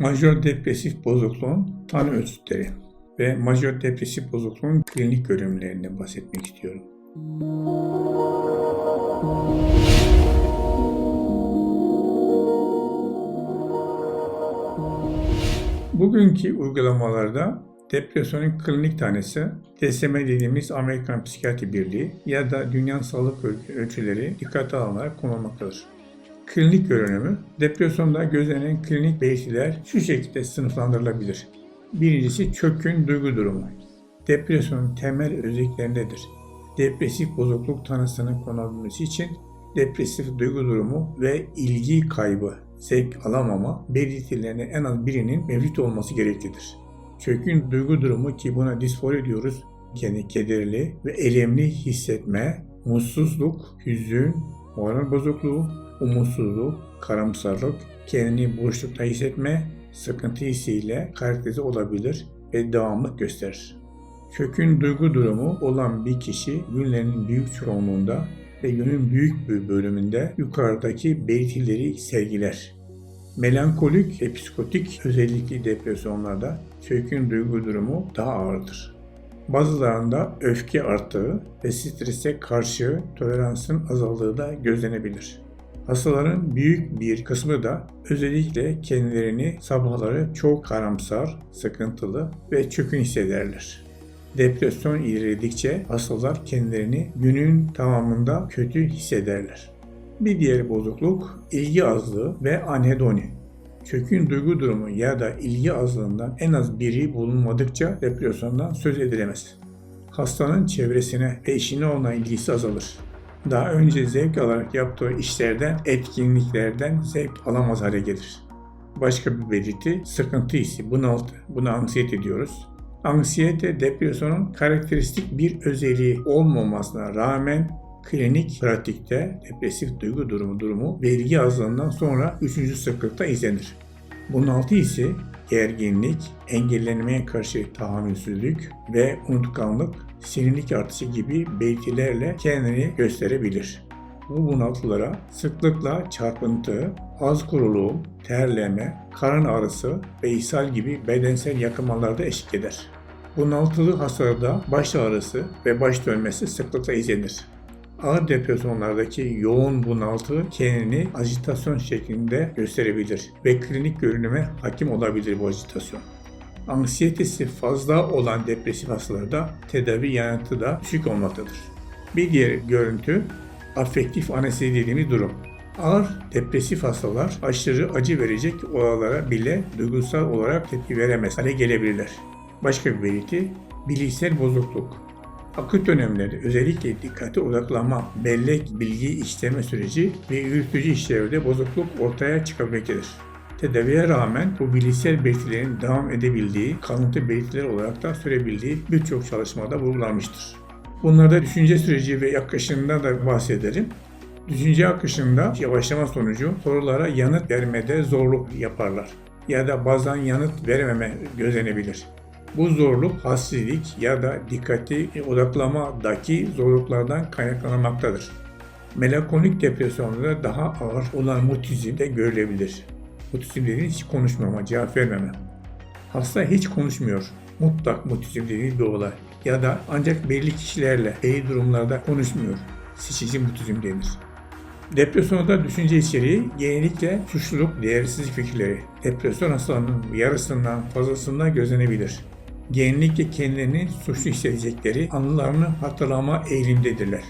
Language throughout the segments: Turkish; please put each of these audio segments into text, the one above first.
Majör depresif bozukluğun tanı ölçütleri ve majör depresif bozukluğun klinik görünümlerinden bahsetmek istiyorum. Bugünkü uygulamalarda depresyonun klinik tanesi DSM dediğimiz Amerikan Psikiyatri Birliği ya da Dünya Sağlık Örgütü ölçüleri dikkate alınarak konulmaktadır. Klinik görünümü, depresyonda gözlenen klinik belirtiler şu şekilde sınıflandırılabilir. Birincisi çökün duygu durumu. Depresyonun temel özelliklerindedir. Depresif bozukluk tanısının konulabilmesi için depresif duygu durumu ve ilgi kaybı, zevk alamama belirtilerinin en az birinin mevcut olması gereklidir. Çökün duygu durumu ki buna disfori diyoruz, yani kederli ve elemli hissetme, mutsuzluk, hüzün, moral bozukluğu, umutsuzluk, karamsarlık, kendini boşlukta hissetme, sıkıntı hissiyle karakterize olabilir ve devamlık gösterir. Kökün duygu durumu olan bir kişi günlerinin büyük çoğunluğunda ve günün büyük bir bölümünde yukarıdaki belirtileri sergiler. Melankolik ve psikotik özellikli depresyonlarda kökün duygu durumu daha ağırdır. Bazılarında öfke arttığı ve strese karşı toleransın azaldığı da gözlenebilir. Hastaların büyük bir kısmı da özellikle kendilerini sabahları çok karamsar, sıkıntılı ve çökün hissederler. Depresyon ilerledikçe hastalar kendilerini günün tamamında kötü hissederler. Bir diğer bozukluk ilgi azlığı ve anhedoni. Çökün duygu durumu ya da ilgi azlığından en az biri bulunmadıkça depresyondan söz edilemez. Hastanın çevresine ve işine olan ilgisi azalır. Daha önce zevk alarak yaptığı işlerden, etkinliklerden zevk alamaz hale gelir. Başka bir belirti sıkıntı hissi, bunaltı. Buna anksiyete diyoruz. Anksiyete depresyonun karakteristik bir özelliği olmamasına rağmen klinik pratikte depresif duygu durumu durumu ve ilgi azlığından sonra üçüncü sıklıkta izlenir. Bunaltı ise gerginlik, engellenmeye karşı tahammülsüzlük ve unutkanlık, sinirlik artışı gibi belirtilerle kendini gösterebilir. Bu bunaltılara sıklıkla çarpıntı, az kuruluğum, terleme, karın ağrısı ve ishal gibi bedensel yakınmalarda eşlik eder. Bunaltılı hastalarda baş ağrısı ve baş dönmesi sıklıkla izlenir. Ağır depresyonlardaki yoğun bunaltı kendini ajitasyon şeklinde gösterebilir ve klinik görünüme hakim olabilir bu ajitasyon. Anksiyetesi fazla olan depresif hastalarda tedavi yanıtı da düşük olmaktadır. Bir diğer görüntü afektif anestezi dediğimiz durum. Ağır depresif hastalar aşırı acı verecek olaylara bile duygusal olarak tepki veremez hale gelebilirler. Başka bir belirti bilişsel bozukluk. Akut dönemlerde özellikle dikkate odaklanma, bellek, bilgi işleme süreci ve yürütücü işlevde bozukluk ortaya çıkabilmektedir. Tedaviye rağmen bu bilişsel belirtilerin devam edebildiği, kalıntı belirtiler olarak da sürebildiği birçok çalışmada vurgulanmıştır. Bunlarda düşünce süreci ve yaklaşımında da bahsederim. Düşünce akışında yavaşlama sonucu sorulara yanıt vermede zorluk yaparlar ya da bazen yanıt verememe gözlenebilir. Bu zorluk hassizlik ya da dikkati odaklamadaki zorluklardan kaynaklanmaktadır. Melankolik depresyonda daha ağır olan mutizm de görülebilir. Mutizm dediğiniz hiç konuşmama, cevap vermeme. Hasta hiç konuşmuyor. Mutlak mutizm dediğiniz bir olay. Ya da ancak belli kişilerle, belli durumlarda konuşmuyor. Seçici mutizm denir. Depresyonda düşünce içeriği genellikle suçluluk, değersizlik fikirleri. Depresyon hastalarının yarısından fazlasından gözlenebilir genellikle kendilerini suçlu hissedecekleri anılarını hatırlama eğilimdedirler.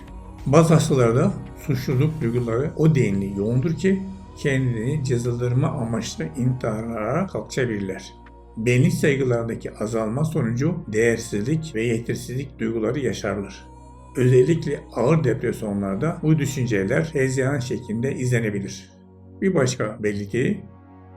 Bazı hastalarda suçluluk duyguları o denli yoğundur ki kendini cezalandırma amaçlı intiharlara kalkışabilirler. Benlik saygılarındaki azalma sonucu değersizlik ve yetersizlik duyguları yaşarlar. Özellikle ağır depresyonlarda bu düşünceler hezeyan şeklinde izlenebilir. Bir başka belirti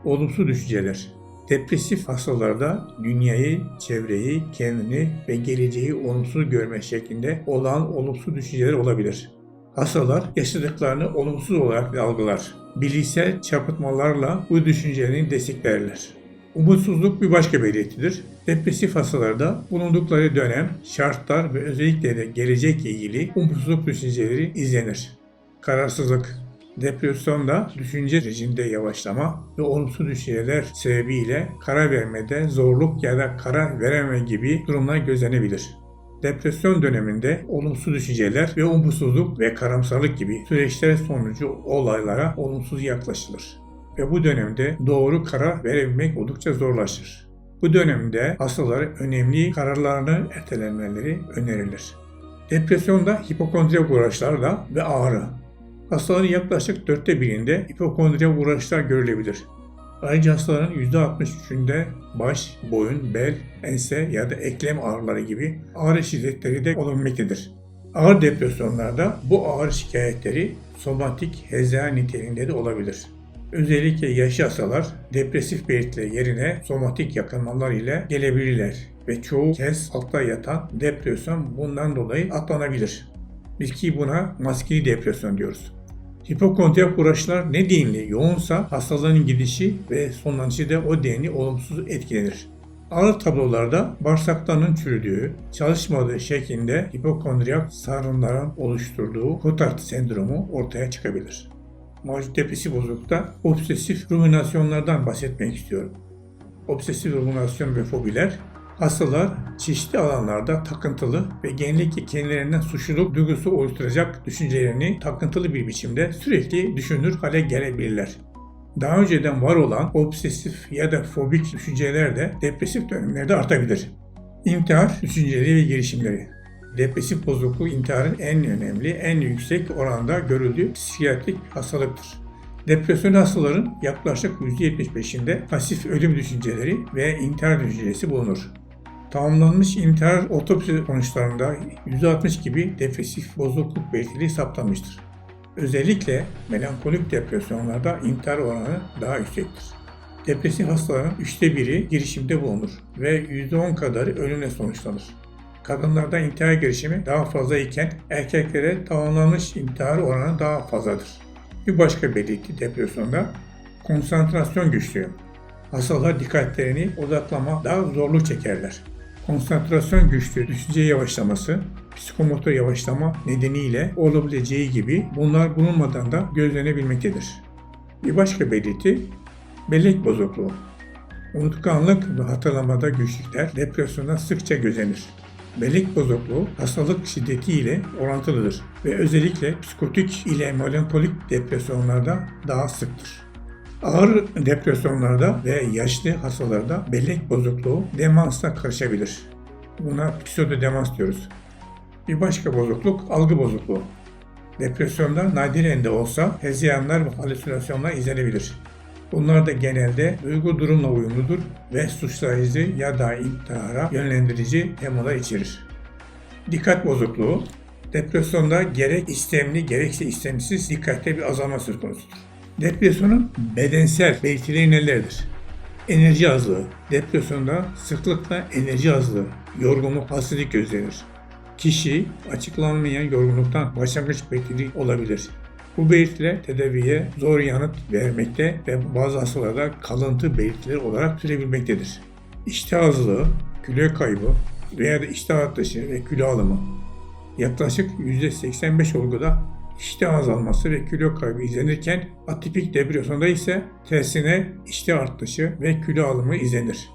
olumsuz düşünceler. Depresif hastalarda dünyayı, çevreyi, kendini ve geleceği olumsuz görme şeklinde olan olumsuz düşünceler olabilir. Hastalar yaşadıklarını olumsuz olarak algılar. Bilişsel çarpıtmalarla bu düşüncelerini desteklerler. Umutsuzluk bir başka belirtidir. Depresif hastalarda bulundukları dönem, şartlar ve özellikle de gelecekle ilgili umutsuzluk düşünceleri izlenir. Kararsızlık, Depresyonda düşünce sürecinde yavaşlama ve olumsuz düşünceler sebebiyle karar vermede zorluk ya da karar verememe gibi durumlar gözlenebilir. Depresyon döneminde olumsuz düşünceler ve umutsuzluk ve karamsarlık gibi süreçler sonucu olaylara olumsuz yaklaşılır. Ve bu dönemde doğru karar verebilmek oldukça zorlaşır. Bu dönemde hastaların önemli kararlarını ertelemeleri önerilir. Depresyonda hipokondriyak uğraşlarla ve ağrı. Hastaların yaklaşık dörtte birinde hipokondriyak uğraşlar görülebilir. Ayrıca hastaların %63'ünde baş, boyun, bel, ense ya da eklem ağrıları gibi ağrı şiddetleri de olabilmektedir. Ağır depresyonlarda bu ağrı şikayetleri somatik hezeyan niteliğinde de olabilir. Özellikle yaşlı hastalar depresif belirtiler yerine somatik yakınmalar ile gelebilirler ve çoğu kez altta yatan depresyon bundan dolayı atlanabilir. Biz ki buna maskeli depresyon diyoruz. Hipokondriyak uğraşlar ne denli yoğunsa hastalığın gidişi ve sonlanışı da o denli olumsuz etkilenir. Ağır tablolarda bağırsaklarının çürüdüğü, çalışmadığı şeklinde hipokondriyak sarınların oluşturduğu Cotard sendromu ortaya çıkabilir. Mevcut depresif bozuklukta obsesif ruminasyonlardan bahsetmek istiyorum. Obsesif ruminasyon ve fobiler Hastalar çeşitli alanlarda takıntılı ve genellikle kendilerinden suçluluk duygusu oluşturacak düşüncelerini takıntılı bir biçimde sürekli düşünür hale gelebilirler. Daha önceden var olan obsesif ya da fobik düşünceler de depresif dönemlerde artabilir. İntihar düşünceleri ve girişimleri Depresif bozukluk intiharın en önemli, en yüksek oranda görüldüğü psikiyatrik hastalıktır. Depresyon hastaların yaklaşık %75'inde pasif ölüm düşünceleri ve intihar düşüncesi bulunur. Tamamlanmış intihar otopsi sonuçlarında %60 gibi depresif bozukluk belirtili saptanmıştır. Özellikle melankolik depresyonlarda intihar oranı daha yüksektir. Depresif hastaların üçte biri girişimde bulunur ve %10 kadarı ölümle sonuçlanır. Kadınlarda intihar girişimi daha fazla iken erkeklere tamamlanmış intihar oranı daha fazladır. Bir başka belirti depresyonda konsantrasyon güçlüğü. Hastalar dikkatlerini odaklama daha zorluk çekerler konsantrasyon güçlüğü, düşünce yavaşlaması, psikomotor yavaşlama nedeniyle olabileceği gibi bunlar bulunmadan da gözlenebilmektedir. Bir başka belirti bellek bozukluğu. Unutkanlık ve hatırlamada güçlükler depresyonda sıkça gözlenir. Bellek bozukluğu hastalık şiddetiyle orantılıdır ve özellikle psikotik ile melankolik depresyonlarda daha sıktır. Ağır depresyonlarda ve yaşlı hastalarda bellek bozukluğu demansla karışabilir. Buna pseudodemans diyoruz. Bir başka bozukluk algı bozukluğu. Depresyonda nadiren de olsa hezeyanlar ve halüsinasyonlar izlenebilir. Bunlar da genelde duygu durumla uyumludur ve suçlayıcı ya da intihara yönlendirici temalar içerir. Dikkat bozukluğu, depresyonda gerek istemli gerekse istemsiz dikkatte bir azalma söz konusudur. Depresyonun bedensel belirtileri nelerdir? Enerji azlığı. Depresyonda sıklıkla enerji azlığı, yorgunluk, halsizlik gözlenir. Kişi açıklanmayan yorgunluktan başlangıç belirtileri olabilir. Bu belirtiler tedaviye zor yanıt vermekte ve bazı hastalarda kalıntı belirtileri olarak sürebilmektedir. İştah azlığı, kilo kaybı veya da iştah artışı ve kilo alımı yaklaşık %85 olguda iştah azalması ve kilo kaybı izlenirken atipik depresyonda ise tersine iştah artışı ve kilo alımı izlenir.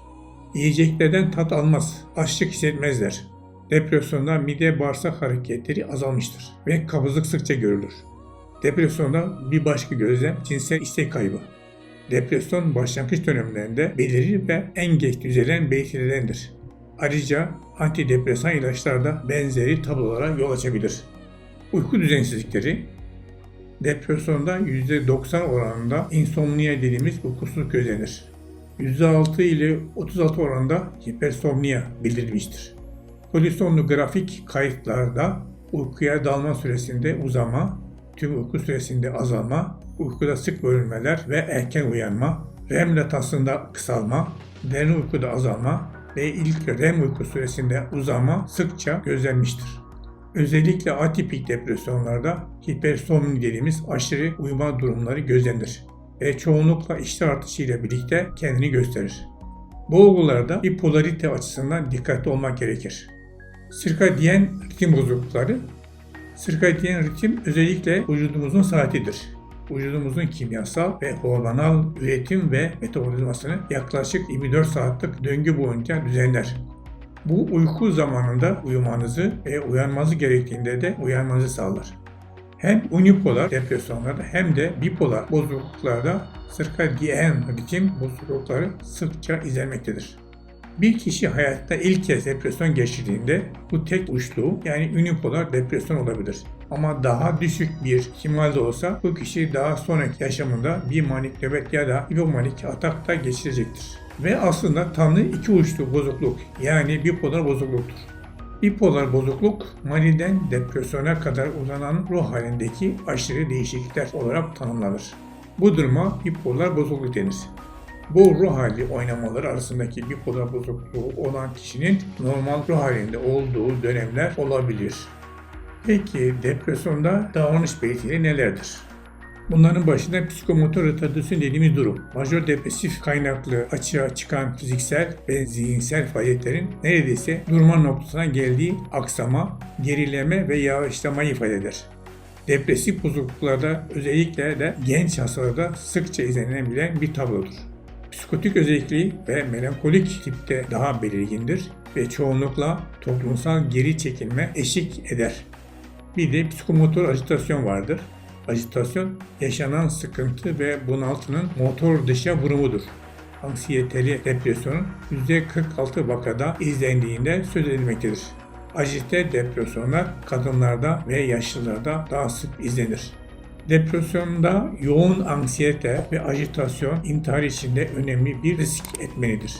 Yiyeceklerden tat almaz, açlık hissetmezler. Depresyonda mide bağırsak hareketleri azalmıştır ve kabızlık sıkça görülür. Depresyonda bir başka gözlem cinsel istek kaybı. Depresyon başlangıç dönemlerinde belirir ve en geç düzelen belirtilerdendir. Ayrıca antidepresan ilaçlar da benzeri tablolara yol açabilir. Uyku düzensizlikleri depresyonda %90 oranında insomnia dediğimiz uykusuzluk gözlenir. %6 ile 36 oranında hipersomnia bildirilmiştir. Polisomnografik kayıtlarda uykuya dalma süresinde uzama, tüm uyku süresinde azalma, uykuda sık bölünmeler ve erken uyanma, REM latasyonunda kısalma, derin uykuda azalma ve ilk REM uyku süresinde uzama sıkça gözlenmiştir. Özellikle atipik depresyonlarda hipersomni dediğimiz aşırı uyuma durumları gözlenir ve çoğunlukla iştah artışıyla birlikte kendini gösterir. Bu olgularda bipolarite açısından dikkatli olmak gerekir. Sirkadiyen ritim bozuklukları Sirkadiyen ritim özellikle vücudumuzun saatidir. vücudumuzun kimyasal ve hormonal üretim ve metabolizmasını yaklaşık 24 saatlik döngü boyunca düzenler. Bu uyku zamanında uyumanızı ve uyanmanızı gerektiğinde de uyanmanızı sağlar. Hem unipolar depresyonlarda hem de bipolar bozukluklarda sirkadiyen ritim bozuklukları sıkça izlenmektedir. Bir kişi hayatta ilk kez depresyon geçirdiğinde bu tek uçlu yani unipolar depresyon olabilir. Ama daha düşük bir ihtimalde olsa bu kişi daha sonraki yaşamında bir manik nöbet ya da hipomanik atak da geçirecektir. Ve aslında tanı iki uçlu bozukluk yani bipolar bozukluktur. Bipolar bozukluk maniden depresyona kadar uzanan ruh halindeki aşırı değişiklikler olarak tanımlanır. Bu duruma bipolar bozukluk denir. Bu ruh hali oynamaları arasındaki bipolar bozukluğu olan kişinin normal ruh halinde olduğu dönemler olabilir. Peki depresyonda davranış belirtileri nelerdir? Bunların başında psikomotor retardasyon dediğimiz durum. Majör depresif kaynaklı açığa çıkan fiziksel ve zihinsel faaliyetlerin neredeyse durma noktasına geldiği aksama, gerileme ve yavaşlamayı ifade eder. Depresif bozukluklarda özellikle de genç hastalarda sıkça izlenebilen bir tablodur. Psikotik özelliği ve melankolik tipte daha belirgindir ve çoğunlukla toplumsal geri çekilme eşlik eder. Bir de psikomotor ajitasyon vardır. Ajitasyon, yaşanan sıkıntı ve bunaltının motor dışa vurumudur. Anksiyeteli depresyonun %46 vakada izlendiğinde söz edilmektedir. Ajite depresyonlar kadınlarda ve yaşlılarda daha sık izlenir. Depresyonda yoğun anksiyete ve ajitasyon intihar içinde önemli bir risk etmenidir.